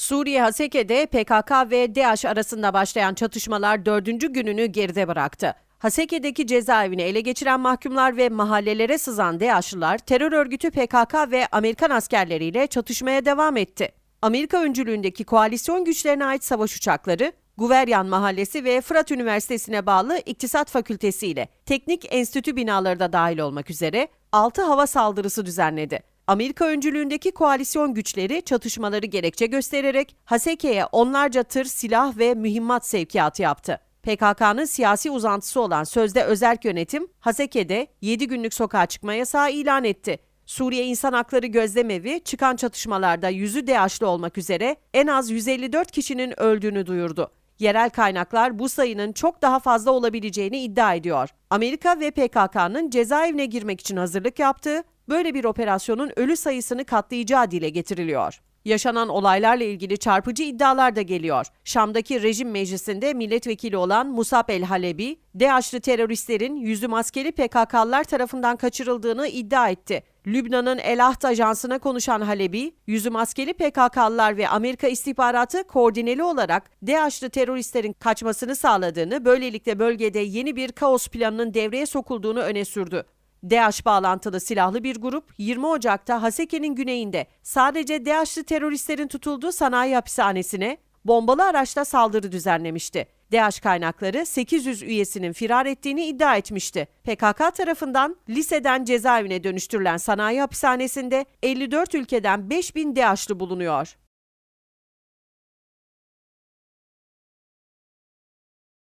Suriye Haseke'de PKK ve DAEŞ arasında başlayan çatışmalar dördüncü gününü geride bıraktı. Haseke'deki cezaevini ele geçiren mahkumlar ve mahallelere sızan DAEŞ'lılar terör örgütü PKK ve Amerikan askerleriyle çatışmaya devam etti. Amerika öncülüğündeki koalisyon güçlerine ait savaş uçakları, Guveryan Mahallesi ve Fırat Üniversitesi'ne bağlı İktisat Fakültesi ile Teknik Enstitü binaları da dahil olmak üzere 6 hava saldırısı düzenledi. Amerika öncülüğündeki koalisyon güçleri çatışmaları gerekçe göstererek Haseke'ye onlarca tır silah ve mühimmat sevkiyatı yaptı. PKK'nın siyasi uzantısı olan sözde özerk yönetim Haseke'de 7 günlük sokağa çıkma yasağı ilan etti. Suriye İnsan Hakları Gözlemevi çıkan çatışmalarda yüzü DAEŞ'li olmak üzere en az 154 kişinin öldüğünü duyurdu. Yerel kaynaklar bu sayının çok daha fazla olabileceğini iddia ediyor. Amerika ve PKK'nın cezaevine girmek için hazırlık yaptığı böyle bir operasyonun ölü sayısını katlayacağı dile getiriliyor. Yaşanan olaylarla ilgili çarpıcı iddialar da geliyor. Şam'daki rejim meclisinde milletvekili olan Musab El Halebi, DAEŞ'li teröristlerin yüzü maskeli PKK'lılar tarafından kaçırıldığını iddia etti. Lübnan'ın El Ahd ajansına konuşan Halebi, yüzü maskeli PKK'lılar ve Amerika istihbaratı koordineli olarak DAEŞ'li teröristlerin kaçmasını sağladığını, böylelikle bölgede yeni bir kaos planının devreye sokulduğunu öne sürdü. DAEŞ bağlantılı silahlı bir grup 20 Ocak'ta Haseke'nin güneyinde sadece DAEŞ'li teröristlerin tutulduğu sanayi hapishanesine bombalı araçla saldırı düzenlemişti. DAEŞ kaynakları 800 üyesinin firar ettiğini iddia etmişti. PKK tarafından liseden cezaevine dönüştürülen sanayi hapishanesinde 54 ülkeden 5000 DAEŞ'li bulunuyor.